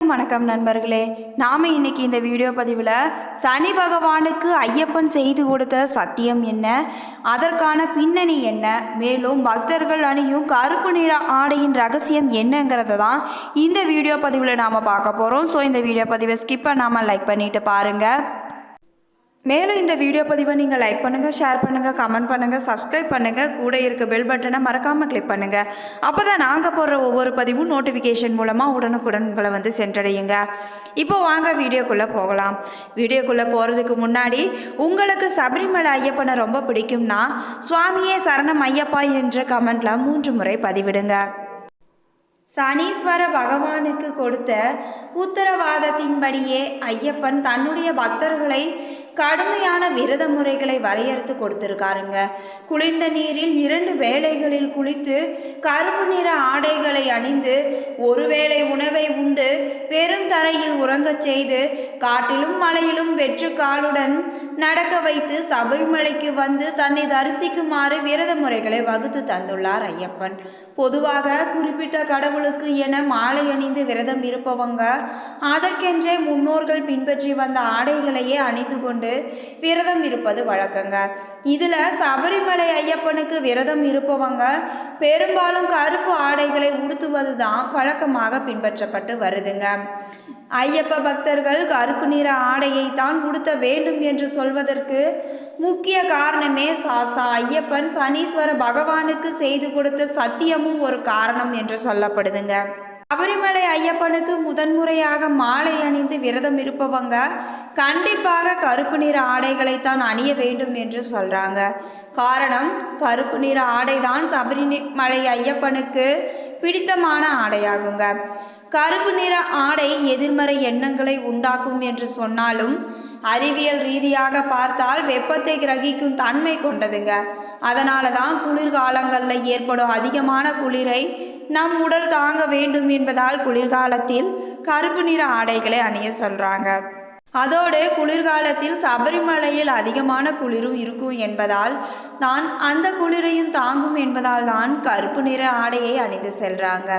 வணக்கம் நண்பர்களே. நாம் இன்னைக்கு இந்த வீடியோ பதிவில் சனி பகவானுக்கு ஐயப்பன் செய்து கொடுத்த சத்தியம் என்ன? அதற்கான பின்னணி என்ன? மேலும் பக்தர்கள் அணியும் கருப்பு நிற ஆடையின் ரகசியம் என்னங்கிறத தான் இந்த வீடியோ பதிவில் நாம் பார்க்க போகிறோம் ஸோ இந்த வீடியோ பதிவை ஸ்கிப் பண்ணாமல் லைக் பண்ணிட்டு பாருங்கள் மேலும் இந்த வீடியோ பதிவை நீங்கள் லைக் பண்ணுங்கள் ஷேர் பண்ணுங்கள் கமெண்ட் பண்ணுங்கள் சப்ஸ்கிரைப் பண்ணுங்கள் கூட இருக்க பெல் பட்டனை மறக்காமல் கிளிக் பண்ணுங்கள் அப்போ தான் நாங்கள் போடுற ஒவ்வொரு பதிவும் நோட்டிஃபிகேஷன் மூலமாக உடனுக்குடன் உங்களை வந்து சென்றடையுங்க. இப்போ வாங்க வீடியோக்குள்ளே போகலாம். வீடியோக்குள்ளே போகிறதுக்கு முன்னாடி உங்களுக்கு சபரிமலை ஐயப்பனை ரொம்ப பிடிக்கும்னா சுவாமியே சரணம் ஐயப்பா என்ற கமெண்ட்டில் மூன்று முறை பதிவிடுங்க. சனீஸ்வர பகவானுக்கு கொடுத்த உத்தரவாதத்தின்படியே ஐயப்பன் தன்னுடைய பக்தர்களை கடுமையான விரத முறைகளை வரையறுத்து கொடுத்துருக்காருங்க. குளிர்ந்த நீரில் இரண்டு வேளைகளில் குளித்து கருப்பு நிற ஆடைகளை அணிந்து ஒருவேளை உணவை உண்டு வெறும் தரையில் உறங்கச் செய்து காட்டிலும் மலையிலும் வெற்று காலுடன் நடக்க வைத்து சபரிமலைக்கு வந்து தன்னை தரிசிக்குமாறு விரத முறைகளை வகுத்து தந்துள்ளார் ஐயப்பன். பொதுவாக குறிப்பிட்ட கடவுளுக்கு என மாலை அணிந்து விரதம் இருப்பவங்க அதற்கென்றே முன்னோர்கள் பின்பற்றி வந்த ஆடைகளையே அணிந்து கொண்டு விரதம் இருப்பது வழக்கங்க. இதில் சபரிமலை ஐயப்பனுக்கு விரதம் இருப்பவங்க பெரும்பாலும் கருப்பு ஆடைகளை உடுத்துவது தான் வழக்கமாக பின்பற்றப்பட்டு வருதுங்க. ஐயப்ப பக்தர்கள் கருப்பு நிற ஆடையை தான் உடுத்த வேண்டும் என்று சொல்வதற்கு முக்கிய காரணமே சாஸ்தா. ஐயப்பன் சனீஸ்வர பகவானுக்கு செய்து கொடுத்த சத்தியமும் ஒரு காரணம் என்று சொல்லப்படுதுங்க. சபரிமலை ஐயப்பனுக்கு முதன்முறையாக மாலை அணிந்து விரதம் இருப்பவங்க கண்டிப்பாக கருப்பு நிற ஆடைகளை தான் அணிய வேண்டும் என்று சொல்கிறாங்க காரணம் கருப்பு நிற ஆடை தான் சபரிமலை ஐயப்பனுக்கு பிடித்தமான ஆடையாகுங்க. கருப்பு நிற ஆடை எதிர்மறை எண்ணங்களை உண்டாக்கும் என்று சொன்னாலும் அறிவியல் ரீதியாக பார்த்தால் வெப்பத்தை கிரகிக்கும் தன்மை கொண்டதுங்க. அதனால தான் குளிர்காலங்களில் ஏற்படும் அதிகமான குளிரை நம் உடல் தாங்க வேண்டும் என்பதால் குளிர்காலத்தில் கருப்பு நிற ஆடைகளை அணிய சொல்கிறாங்க அதோடு குளிர்காலத்தில் சபரிமலையில் அதிகமான குளிரும் இருக்கும் என்பதால் தான் அந்த குளிரையும் தாங்கும் என்பதால் தான் கருப்பு நிற ஆடையை அணிந்து செல்றாங்க.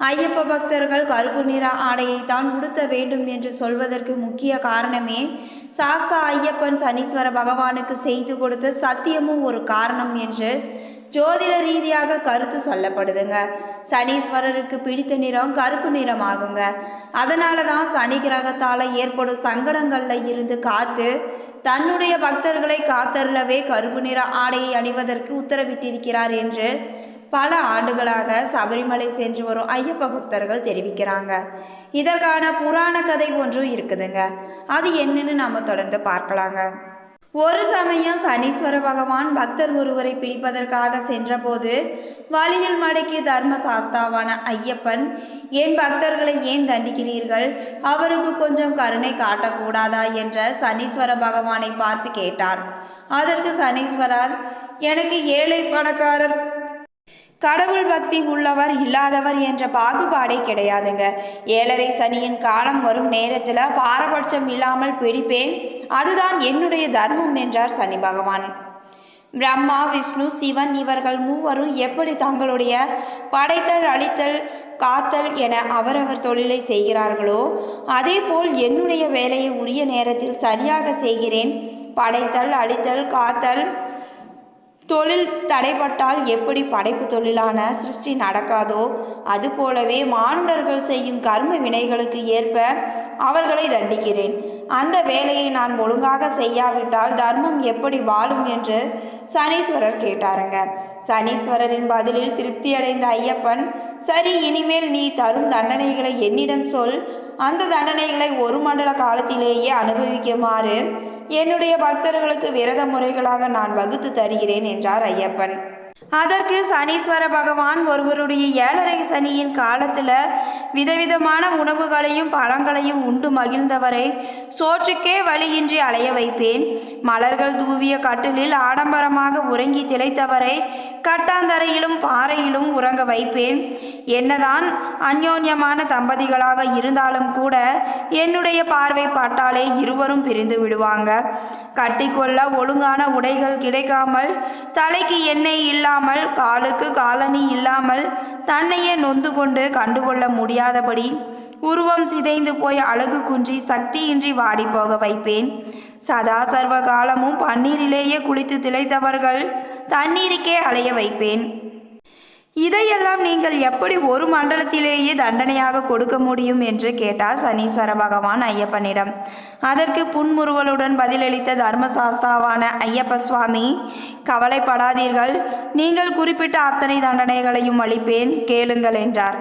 ஐயப்ப பக்தர்கள் கருப்பு நிற ஆடையை தான் உடுத்த வேண்டும் என்று சொல்வதற்கு முக்கிய காரணமே சாஸ்தா ஐயப்பன் சனீஸ்வர பகவானுக்கு செய்து கொடுத்த சத்தியமும் ஒரு காரணம் என்று ஜோதிட ரீதியாக கருத்து சொல்லப்படுதுங்க. சனீஸ்வரருக்கு பிடித்த நிறம் கருப்பு நிறம் ஆகுங்க அதனால தான் சனி கிரகத்தால் ஏற்படும் சங்கடங்களில் இருந்து காத்து தன்னுடைய பக்தர்களை காத்தருளவே கருப்பு நிற ஆடையை அணிவதற்கு உத்தரவிட்டிருக்கிறார் என்று பல ஆண்டுகளாக சபரிமலை சென்று வரும் ஐயப்ப பக்தர்கள் தெரிவிக்கிறாங்க. இதற்கான புராண கதை ஒன்றும் இருக்குதுங்க. அது என்னன்னு நாம தொடர்ந்து பார்க்கலாங்க. ஒரு சமயம் சனீஸ்வர பகவான் பக்தர் ஒருவரை பிடிப்பதற்காக சென்றபோது வழியில் மடக்கிய தர்ம சாஸ்தாவான ஐயப்பன் என் பக்தர்களை ஏன் தண்டிக்கிறீர்கள்? அவருக்கு கொஞ்சம் கருணை காட்டக்கூடாதா? என்ற சனீஸ்வர பகவானை பார்த்து கேட்டார். அதற்கு சனீஸ்வரர் எனக்கு ஏழை பணக்காரர் கடவுள் பக்தி உள்ளவர் இல்லாதவர் என்ற பாகுபாடே கிடையாதுங்க. ஏழரை சனியின் காலம் வரும் நேரத்தில் பாரபட்சம் இல்லாமல் பிடிப்பேன். அதுதான் என்னுடைய தர்மம் என்றார் சனி பகவான். பிரம்மா விஷ்ணு சிவன் இவர்கள் மூவரும் எப்படி தங்களுடைய படைத்தல் அழித்தல் காத்தல் என அவரவர் தொழிலை செய்கிறார்களோ அதேபோல் என்னுடைய வேலையை உரிய நேரத்தில் சரியாக செய்கிறேன். படைத்தல் அழித்தல் காத்தல் தொழில் தடைப்பட்டால் எப்படி படைப்பு தொழிலான சிருஷ்டி நடக்காதோ அதுபோலவே மானுடர்கள் செய்யும் கர்ம வினைகளுக்கு ஏற்ப அவர்களை தண்டிக்கிறேன். அந்த வேலையை நான் ஒழுங்காக செய்யாவிட்டால் தர்மம் எப்படி வாழும் என்று சனீஸ்வரர் கேட்டாருங்க. சனீஸ்வரரின் பதிலில் திருப்தியடைந்த ஐயப்பன் சரி இனிமேல் நீ தரும் தண்டனைகளை என்னிடம் சொல். அந்த தண்டனைகளை ஒரு மண்டல காலத்திலேயே அனுபவிக்குமாறு என்னுடைய பக்தர்களுக்கு விரத முறைகளாக நான் வகுத்து தருகிறேன் என்றார் ஐயப்பன். அதற்கு சனீஸ்வர பகவான் ஒருவருடைய ஏழரை சனியின் காலத்தில் விதவிதமான உணவுகளையும் பழங்களையும் உண்டு மகிழ்ந்தவரை சோற்றுக்கே வழியின்றி அலைய வைப்பேன். மலர்கள் தூவிய கட்டிலில் ஆடம்பரமாக உறங்கி திளைத்தவரை கட்டாந்தரையிலும் பாறையிலும் உறங்க வைப்பேன். என்னதான் அந்யோன்யமான தம்பதிகளாக இருந்தாலும் கூட என்னுடைய பார்வை பட்டாலே இருவரும் பிரிந்து விடுவாங்க. கட்டிக்கொள்ள ஒழுங்கான உடைகள் கிடைக்காமல் தலைக்கு எண்ணெய் இல்லாமல் இல்லாமல் காலுக்கு காலணி இல்லாமல் தன்னையே நொந்து கொண்டு கண்டுகொள்ள முடியாதபடி உருவம் சிதைந்து போய் அழகு குன்றி சக்தியின்றி வாடி போக வைப்பேன். சதா சர்வ காலமும் பன்னீரிலேயே குளித்து திளைத்தவர்கள் தண்ணீருக்கே அலைய வைப்பேன். இதையெல்லாம் நீங்கள் எப்படி ஒரு மண்டலத்திலேயே தண்டனையாக கொடுக்க முடியும் என்று கேட்டார் சனீஸ்வர பகவான் ஐயப்பனிடம். அதற்கு புன்முறுவலுடன் பதிலளித்த தர்மசாஸ்தாவான ஐயப்ப சுவாமி கவலைப்படாதீர்கள் நீங்கள் குறிப்பிட்ட அத்தனை தண்டனைகளையும் அளிப்பேன் கேளுங்கள் என்றார்.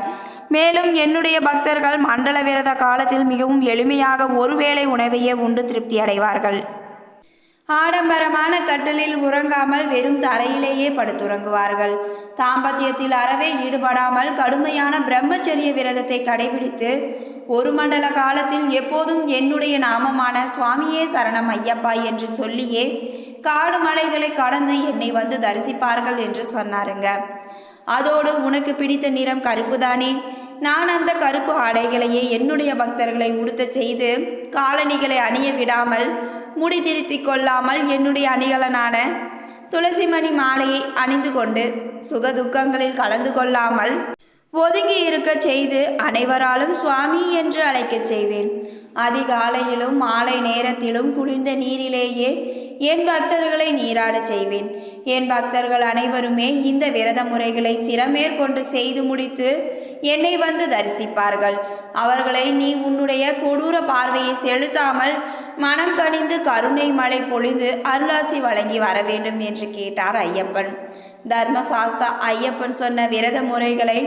மேலும் என்னுடைய பக்தர்கள் மண்டல விரத காலத்தில் மிகவும் எளிமையாக ஒருவேளை உணவையே உண்டு திருப்தி அடைவார்கள். ஆடம்பரமான கட்டலில் உறங்காமல் வெறும் தரையிலேயே படுத்துறங்குவார்கள் தாம்பத்தியத்தில் அறவே ஈடுபடாமல் கடுமையான பிரம்மச்சரிய விரதத்தை கடைபிடித்து ஒரு மண்டல காலத்தில் எப்போதும் என்னுடைய நாமமான சுவாமியே சரணம் ஐயப்பா என்று சொல்லியே காடு மலைகளை கடந்து என்னை வந்து தரிசிப்பார்கள் என்று சொன்னாருங்க. அதோடு உனக்கு பிடித்த நிறம் கருப்புதானே? நான் அந்த கருப்பு ஆடைகளையே என்னுடைய பக்தர்களை உடுத்த செய்து காலணிகளை அணிய விடாமல் முடி திருத்திக் கொள்ளாமல் என்னுடைய அணிகலனான துளசிமணி மாலையை அணிந்து கொண்டு சுக துக்கங்களில் கலந்து கொள்ளாமல் ஒதுங்கி இருக்கச் செய்து அனைவராலும் சுவாமி என்று அழைக்கச் செய்வேன். அதிகாலையிலும் மாலை நேரத்திலும் குளிர்ந்த நீரிலேயே என் பக்தர்களை நீராடச் செய்வேன். என் பக்தர்கள் அனைவருமே இந்த விரத முறைகளை சிரமேற்கொண்டு செய்து முடித்து என்னை வந்து தரிசிப்பார்கள். அவர்களை நீ உன்னுடைய கொடூர பார்வையை செலுத்தாமல் மனம் கனிந்து கருணை மழை பொழிந்து அருளாசி வழங்கி வர வேண்டும் என்று கேட்டார் ஐயப்பன். தர்மசாஸ்தா ஐயப்பன் சொன்ன விரத முறைகளை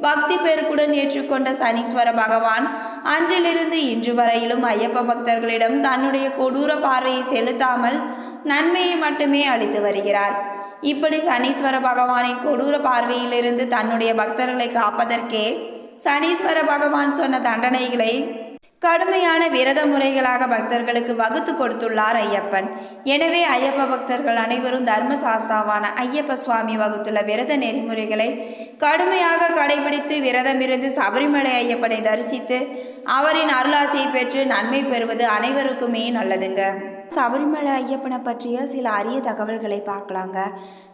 பக்தி பெருக்குடன் ஏற்றுக்கொண்ட சனீஸ்வர பகவான் அன்றிலிருந்து இன்று வரையிலும் ஐயப்ப பக்தர்களிடம் தன்னுடைய கொடூர பார்வையை செலுத்தாமல் நன்மையை மட்டுமே அளித்து வருகிறார். இப்படி சனீஸ்வர பகவானின் கொடூர பார்வையிலிருந்து தன்னுடைய பக்தர்களை காப்பதற்கே சனீஸ்வர பகவான் சொன்ன தண்டனைகளை கடுமையான விரத முறைகளாக பக்தர்களுக்கு வகுத்து கொடுத்துள்ளார் ஐயப்பன். எனவே ஐயப்ப பக்தர்கள் அனைவரும் தர்மசாஸ்தாவான ஐயப்ப சுவாமி வகுத்துள்ள விரத நெறிமுறைகளை கடுமையாக கடைபிடித்து விரதமிருந்து சபரிமலை ஐயப்பனை தரிசித்து அவரின் அருளாசியை பெற்று நன்மை பெறுவது அனைவருக்குமே நல்லதுங்க. சபரிமலை ஐயப்பனை பற்றிய சில அரிய தகவல்களை பார்க்கலாங்க.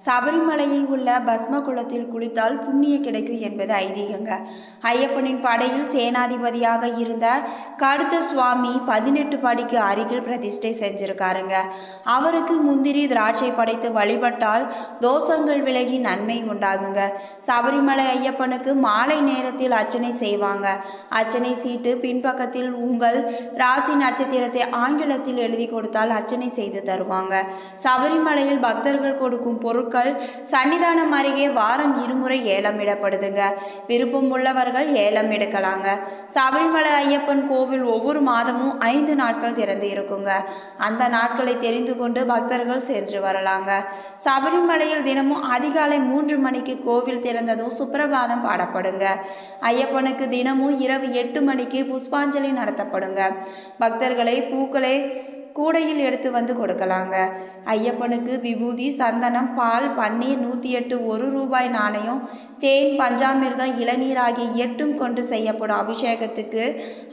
சபரிமலையில் உள்ள பஸ்ம குளத்தில் குளித்தால் புண்ணிய கிடைக்கும் என்பது ஐதீகங்க. ஐயப்பனின் படையில் சேனாதிபதியாக இருந்த கடுத்த சுவாமி பதினெட்டு படிக்கு அருகில் பிரதிஷ்டை செஞ்சிருக்காருங்க. அவருக்கு முந்திரி திராட்சை படைத்து வழிபட்டால் தோஷங்கள் விலகி நன்மை உண்டாகுங்க. சபரிமலை ஐயப்பனுக்கு மாலை நேரத்தில் அர்ச்சனை செய்வாங்க. அர்ச்சனை சீட்டு பின்பக்கத்தில் உங்கள் ராசி நட்சத்திரத்தை ஆங்கிலத்தில் எழுதி கொடுத்தால் அர்ச்சனை செய்து தருவாங்க. சபரிமலையில் பக்தர்கள் கொடுக்கும் பொருட்கள் சன்னிதானம் அருகே வாரம் இருமுறை ஏலமிடப்படுதுங்க விருப்பம் உள்ளவர்கள் ஏலம் எடுக்கலாங்க. சபரிமலை ஐயப்பன் கோவில் ஒவ்வொரு மாதமும் ஐந்து நாட்கள் திறந்து இருக்குங்க. அந்த நாட்களை தெரிந்து கொண்டு பக்தர்கள் சென்று வரலாங்க. சபரிமலையில் தினமும் அதிகாலை மூன்று மணிக்கு கோவில் திறந்ததும் சுப்பிரபாதம் பாடப்படுங்க. ஐயப்பனுக்கு தினமும் இரவு எட்டு மணிக்கு புஷ்பாஞ்சலி நடத்தப்படுங்க. பக்தர்களை பூக்களை கூடையில் எடுத்து வந்து கொடுக்கலாங்க. ஐயப்பனுக்கு விபூதி சந்தனம் பால் பன்னீர் நூற்றி எட்டு ஒரு ரூபாய் நாணயம் தேன் பஞ்சாமிர்தம் இளநீர் ஆகிய எட்டும் கொண்டு செய்யப்படும் அபிஷேகத்துக்கு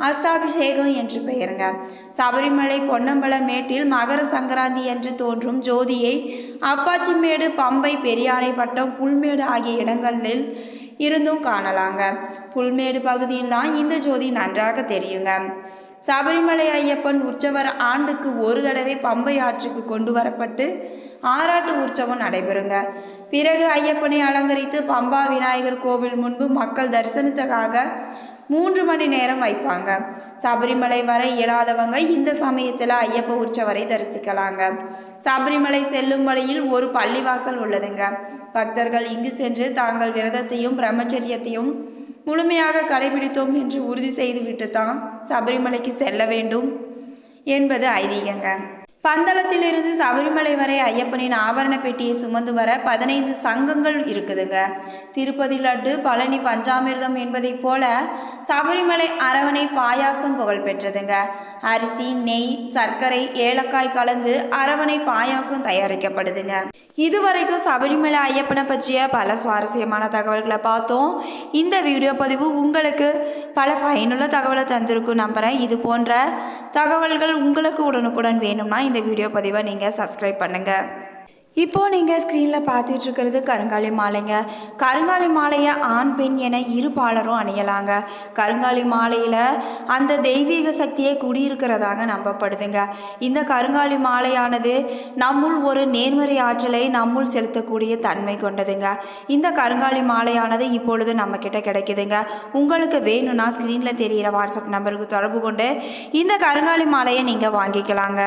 அஷ்டாபிஷேகம் என்று பெயருங்க. சபரிமலை பொன்னம்பல மேட்டில் மகர சங்கராந்தி என்று தோன்றும் ஜோதியை அப்பாச்சிமேடு பம்பை பெரியானை பட்டம் புல்மேடு ஆகிய இடங்களில் இருந்தும் காணலாங்க. புல்மேடு பகுதியில் தான் இந்த ஜோதி நன்றாக தெரியுங்க. சபரிமலை ஐயப்பன் உற்சவர் ஆண்டுக்கு ஒரு தடவை பம்பை ஆற்றுக்கு கொண்டு வரப்பட்டு ஆராட்டு உற்சவம் நடைபெறுங்க. பிறகு ஐயப்பனை அலங்கரித்து பம்பா விநாயகர் கோவில் முன்பு மக்கள் தரிசனத்துக்காக மூன்று மணி நேரம் வைப்பாங்க. சபரிமலை வர இயலாதவங்க இந்த சமயத்தில் ஐயப்ப உற்சவரை தரிசிக்கலாங்க. சபரிமலை செல்லும் வழியில் ஒரு பள்ளிவாசல் உள்ளதுங்க. பக்தர்கள் இங்கு சென்று தாங்கள் விரதத்தையும் பிரம்மச்சரியத்தையும் முழுமையாக கடைபிடித்தோம் என்று உறுதி செய்துவிட்டு தான் சபரிமலைக்கு செல்ல வேண்டும் என்பது ஐதீகங்க. பந்தளத்திலிருந்து சபரிமலை வரை ஐயப்பனின் ஆபரண பெட்டியை சுமந்து வர பதினைந்து சங்கங்கள் இருக்குதுங்க. திருப்பதி லட்டு பழனி பஞ்சாமிர்தம் என்பதைப் போல சபரிமலை அரவணை பாயாசம் புகழ் பெற்றதுங்க அரிசி நெய் சர்க்கரை ஏலக்காய் கலந்து அரவணை பாயாசம் தயாரிக்கப்படுதுங்க. இதுவரைக்கும் சபரிமலை ஐயப்பனை பற்றிய பல சுவாரஸ்யமான தகவல்களை பார்த்தோம். இந்த வீடியோ பதிவு உங்களுக்கு பல பயனுள்ள தகவலை தந்திருக்கும் நம்புகிறேன் இது போன்ற தகவல்கள் உங்களுக்கு உடனுக்குடன் வேணும்னா இந்த வீடியோ பதிவை நீங்கள் சப்ஸ்கிரைப் பண்ணுங்கள் இப்போ நீங்கள் ஸ்க்ரீனில் பார்த்துட்டு இருக்கிறது கருங்காலி மாலைங்க. கருங்காலி மாலையை ஆண் பெண் என இரு பாலரும் அணியலாங்க. கருங்காலி மாலையில் அந்த தெய்வீக சக்தியை குடியிருக்கிறதாக நம்பப்படுதுங்க. இந்த கருங்காலி மாலையானது நம்முள் ஒரு நேர்மறை ஆற்றலை நம்முள் செலுத்தக்கூடிய தன்மை கொண்டதுங்க. இந்த கருங்காலி மாலையானது இப்பொழுது நம்மக்கிட்ட கிடைக்குதுங்க. உங்களுக்கு வேணும்னா ஸ்க்ரீனில் தெரிகிற வாட்ஸ்அப் நம்பருக்கு தொடர்பு கொண்டு இந்த கருங்காலி மாலையை நீங்கள் வாங்கிக்கலாங்க.